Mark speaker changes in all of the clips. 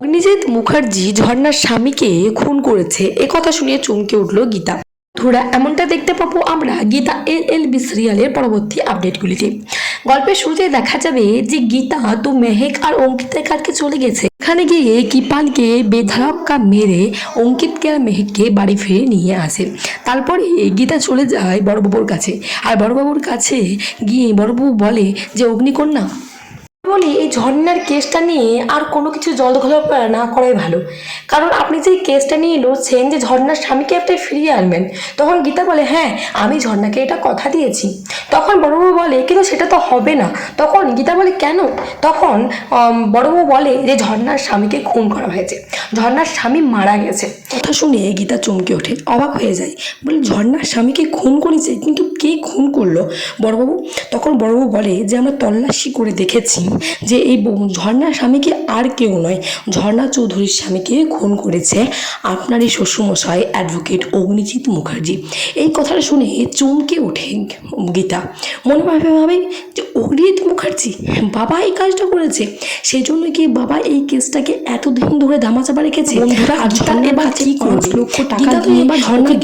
Speaker 1: অগ্নিজিৎ মুখার্জি ঝর্ণার স্বামীকে খুন করেছে। এ কথা শুনিয়ে চমকে উঠল গীতা। ধুরা এমনটা দেখতে পাবো আমরা গীতা এল এল বি সিরিয়ালের পরবর্তী আপডেটগুলিতে। গল্পের শুরুতে দেখা যাবে যে গীতা, তো মেহেক আর অঙ্কিতের কাছে চলে গেছে। এখানে গিয়ে কিপালকে বেধারক্কা মেরে অঙ্কিতকে আর মেহেককে বাড়ি ফিরে নিয়ে আসে। তারপরে গীতা চলে যায় বড়বাবুর কাছে। আর বড়বাবুর কাছে গিয়ে বড়বাবু বলে যে, অগ্নিকন্যা বলি, এই ঝর্ণার কেসটা নিয়ে আর কোনো কিছু জল না করাই ভালো। কারণ আপনি যে কেসটা নিয়ে লড়ছেন যে ঝর্ণার স্বামীকে আপনি ফিরিয়ে আনবেন, তখন গীতা বলে হ্যাঁ আমি ঝর্ণাকে এটা কথা দিয়েছি। তখন বড়বাবু বলে, কিন্তু সেটা তো হবে না। তখন গীতা বলে, কেন? তখন বড়বাবু বলে যে ঝর্ণার স্বামীকে খুন করা হয়েছে। ঝর্ণার স্বামী মারা গেছে। কথা শুনে গীতা চমকে ওঠে, অবাক হয়ে যায়। বলে, ঝর্ণার স্বামীকে খুন করেছে? কিন্তু কে খুন করল? বড়বাবু, তখন বড়বাবু বলে, যে আমরা তল্লাশি করে দেখেছি। যে এই ঝর্ণার স্বামীকে আর কেউ নয়, ঝর্ণা চৌধুরীর স্বামীকে খুন করেছে আপনারই শ্বশুরমশাই অ্যাডভোকেট অগ্নিজিৎ মুখার্জি। এই কথাটা শুনে চমকে ওঠে গীতা। মনে ভাবে ভাবে যে অগ্নিজিৎ মুখার্জি। বাবা এই কাজটা করেছে। সেই জন্য কি বাবা এই কেসটাকে এতদিন ধরে ধামাচাপা রেখেছে? ঝর্ণা
Speaker 2: এবার কি করবে? লক্ষ টাকা দিয়ে
Speaker 1: ঝর্ণার।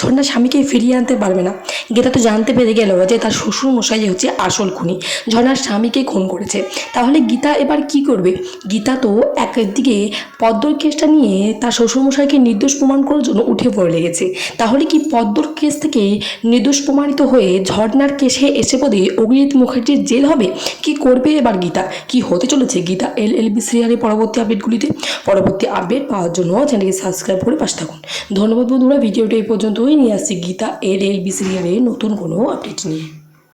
Speaker 1: ঝর্ণার স্বামীকে ফিরিয়ে আনতে পারবে না। গীতা তো জানতে পেরে গেল যে তার শ্বশুর মশাই হচ্ছে আসল খুনি। ঝর্ণার স্বামীকে খুন করেছে। তাহলে গীতা এবার কি করবে? গীতা তো একদিকে পদ্মর কেসটা নিয়ে তার শ্বশুরমশাইকে নির্দোষ প্রমাণ করার জন্য উঠে পড়ে লেগেছে। তাহলে কি পদ্মর কেস থেকে নির্দোষ প্রমাণিত হয়ে ঝর্ণার কেসে এসে পদে অগ্নিজিৎ মুখার্জির জেল হবে, কি করবে এবার গীতা? কি হতে চলেছে? গীতা এল এল বি সিরিয়ালের পরবর্তী আপডেটগুলিতে পরবর্তী আপডেট পাওয়ার জন্য চ্যানেলকে সাবস্ক্রাইব করে পাশে থাকুন। ধন্যবাদ বন্ধুরা, ভিডিওটা এই পর্যন্তই। নিয়ে আসছি গীতা এল এল বি সিরিয়ালের নতুন কোনো আপডেট নিয়ে।